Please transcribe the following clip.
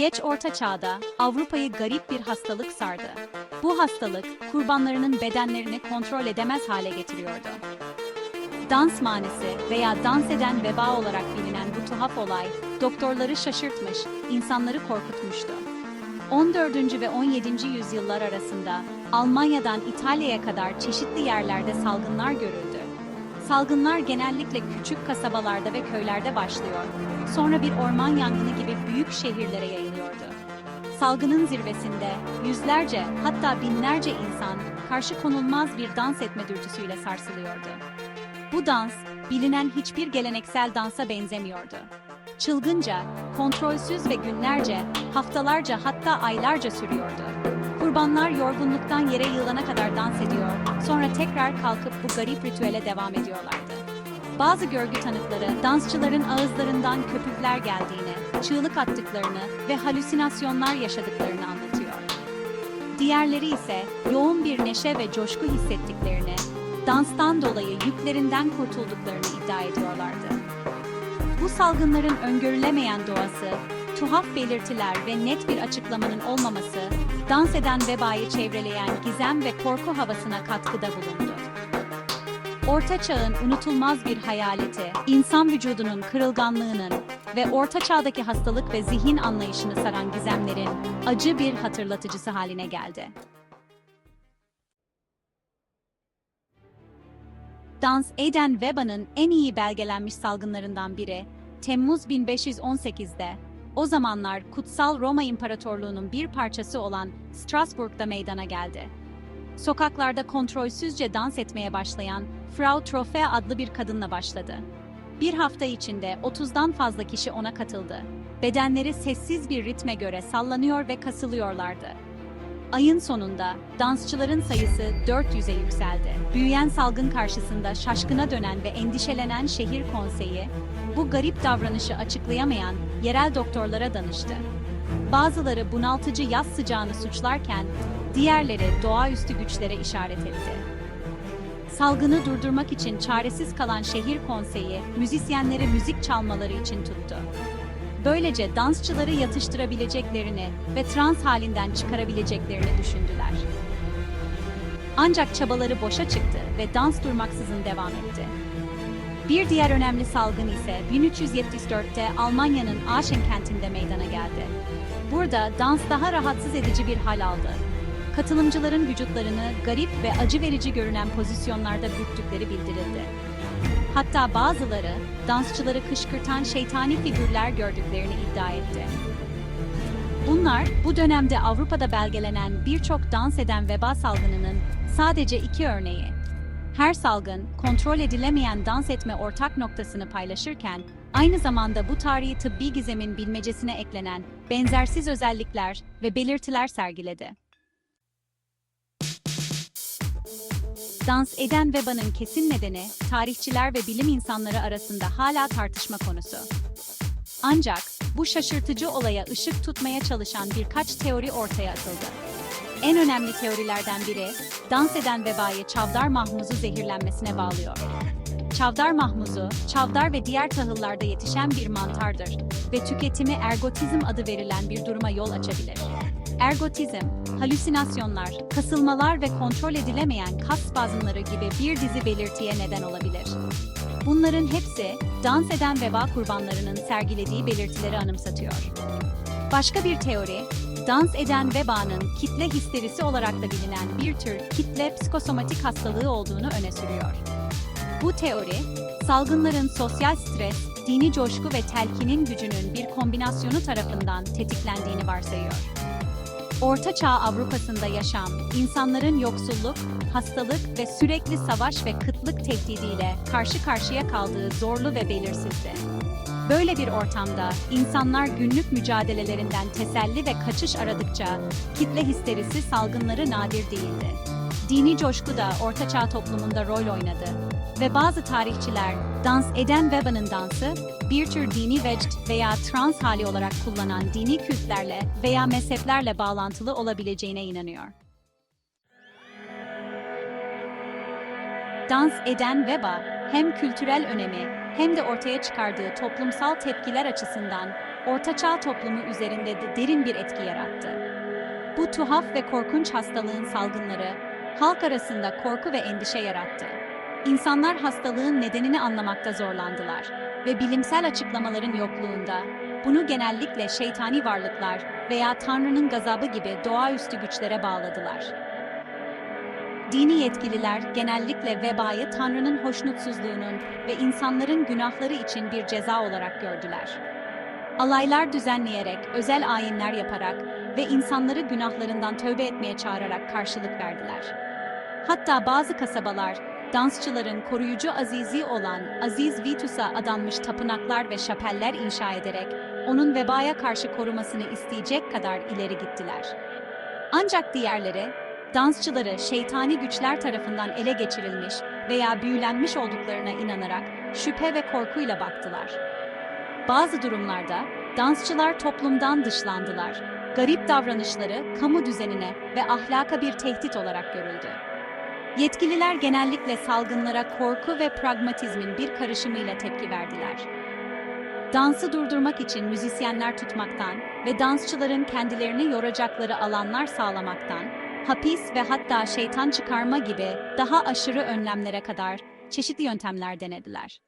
Geç Orta Çağ'da Avrupa'yı garip bir hastalık sardı. Bu hastalık kurbanlarının bedenlerini kontrol edemez hale getiriyordu. Dans manisi veya dans eden veba olarak bilinen bu tuhaf olay doktorları şaşırtmış, insanları korkutmuştu. 14. ve 17. yüzyıllar arasında Almanya'dan İtalya'ya kadar çeşitli yerlerde salgınlar görüldü. Salgınlar genellikle küçük kasabalarda ve köylerde başlıyor. Sonra bir orman yangını gibi büyük şehirlere yayılıyordu. Salgının zirvesinde yüzlerce hatta binlerce insan karşı konulmaz bir dans etme dürtüsüyle sarsılıyordu. Bu dans bilinen hiçbir geleneksel dansa benzemiyordu. Çılgınca, kontrolsüz ve günlerce, haftalarca hatta aylarca sürüyordu. Kurbanlar yorgunluktan yere yığılana kadar dans ediyor, sonra tekrar kalkıp bu garip ritüele devam ediyorlardı. Bazı görgü tanıkları dansçıların ağızlarından köpükler geldiğini, çığlık attıklarını ve halüsinasyonlar yaşadıklarını anlatıyor. Diğerleri ise yoğun bir neşe ve coşku hissettiklerini, danstan dolayı yüklerinden kurtulduklarını iddia ediyorlardı. Bu salgınların öngörülemeyen doğası, tuhaf belirtiler ve net bir açıklamanın olmaması, dans eden vebayı çevreleyen gizem ve korku havasına katkıda bulundu. Orta Çağ'ın unutulmaz bir hayaleti, insan vücudunun kırılganlığının ve Orta Çağ'daki hastalık ve zihin anlayışını saran gizemlerin acı bir hatırlatıcısı haline geldi. Dans Eden Veba'nın en iyi belgelenmiş salgınlarından biri, Temmuz 1518'de, o zamanlar Kutsal Roma İmparatorluğu'nun bir parçası olan Strasbourg'da meydana geldi. Sokaklarda kontrolsüzce dans etmeye başlayan Frau Trofea adlı bir kadınla başladı. Bir hafta içinde 30'dan fazla kişi ona katıldı. Bedenleri sessiz bir ritme göre sallanıyor ve kasılıyorlardı. Ayın sonunda dansçıların sayısı 400'e yükseldi. Büyüyen salgın karşısında şaşkına dönen ve endişelenen şehir konseyi, bu garip davranışı açıklayamayan yerel doktorlara danıştı. Bazıları bunaltıcı yaz sıcağını suçlarken, diğerleri doğaüstü güçlere işaret etti. Salgını durdurmak için çaresiz kalan şehir konseyi, müzisyenleri müzik çalmaları için tuttu. Böylece dansçıları yatıştırabileceklerini ve trans halinden çıkarabileceklerini düşündüler. Ancak çabaları boşa çıktı ve dans durmaksızın devam etti. Bir diğer önemli salgın ise 1374'te Almanya'nın Aachen kentinde meydana geldi. Burada dans daha rahatsız edici bir hal aldı. Katılımcıların vücutlarını garip ve acı verici görünen pozisyonlarda bürktükleri bildirildi. Hatta bazıları dansçıları kışkırtan şeytani figürler gördüklerini iddia etti. Bunlar bu dönemde Avrupa'da belgelenen birçok dans eden veba salgınının sadece iki örneği. Her salgın kontrol edilemeyen dans etme ortak noktasını paylaşırken aynı zamanda bu tarihi tıbbi gizemin bilmecesine eklenen benzersiz özellikler ve belirtiler sergiledi. Dans eden vebanın kesin nedeni tarihçiler ve bilim insanları arasında hala tartışma konusu. Ancak bu şaşırtıcı olaya ışık tutmaya çalışan birkaç teori ortaya atıldı. En önemli teorilerden biri, dans eden vebayı Çavdar Mahmuz'u zehirlenmesine bağlıyor. Çavdar mahmuzu, çavdar ve diğer tahıllarda yetişen bir mantardır ve tüketimi ergotizm adı verilen bir duruma yol açabilir. Ergotizm, halüsinasyonlar, kasılmalar ve kontrol edilemeyen kas spazmları gibi bir dizi belirtiye neden olabilir. Bunların hepsi, dans eden veba kurbanlarının sergilediği belirtileri anımsatıyor. Başka bir teori, dans eden vebanın kitle histerisi olarak da bilinen bir tür kitle psikosomatik hastalığı olduğunu öne sürüyor. Bu teori, salgınların sosyal stres, dini coşku ve telkinin gücünün bir kombinasyonu tarafından tetiklendiğini varsayıyor. Orta Çağ Avrupa'sında yaşam, insanların yoksulluk, hastalık ve sürekli savaş ve kıtlık tehdidiyle karşı karşıya kaldığı zorlu ve belirsizdi. Böyle bir ortamda insanlar günlük mücadelelerinden teselli ve kaçış aradıkça kitle histerisi salgınları nadir değildi. Dini coşku da Orta Çağ toplumunda rol oynadı ve bazı tarihçiler dans eden vebanın dansı bir tür dini vecd veya trans hali olarak kullanan dini kültlerle veya mezheplerle bağlantılı olabileceğine inanıyor. Dans eden veba hem kültürel önemi hem de ortaya çıkardığı toplumsal tepkiler açısından Ortaçağ toplumu üzerinde de derin bir etki yarattı. Bu tuhaf ve korkunç hastalığın salgınları halk arasında korku ve endişe yarattı. İnsanlar hastalığın nedenini anlamakta zorlandılar ve bilimsel açıklamaların yokluğunda bunu genellikle şeytani varlıklar veya Tanrı'nın gazabı gibi doğaüstü güçlere bağladılar. Dini yetkililer genellikle vebayı Tanrı'nın hoşnutsuzluğunun ve insanların günahları için bir ceza olarak gördüler. Alaylar düzenleyerek, özel ayinler yaparak ve insanları günahlarından tövbe etmeye çağırarak karşılık verdiler. Hatta bazı kasabalar, dansçıların koruyucu azizi olan Aziz Vitus'a adanmış tapınaklar ve şapeller inşa ederek onun vebaya karşı korumasını isteyecek kadar ileri gittiler. Ancak diğerleri, dansçıları şeytani güçler tarafından ele geçirilmiş veya büyülenmiş olduklarına inanarak şüphe ve korkuyla baktılar. Bazı durumlarda dansçılar toplumdan dışlandılar. Garip davranışları kamu düzenine ve ahlaka bir tehdit olarak görüldü. Yetkililer genellikle salgınlara korku ve pragmatizmin bir karışımıyla tepki verdiler. Dansı durdurmak için müzisyenler tutmaktan ve dansçıların kendilerini yoracakları alanlar sağlamaktan, hapis ve hatta şeytan çıkarma gibi daha aşırı önlemlere kadar çeşitli yöntemler denediler.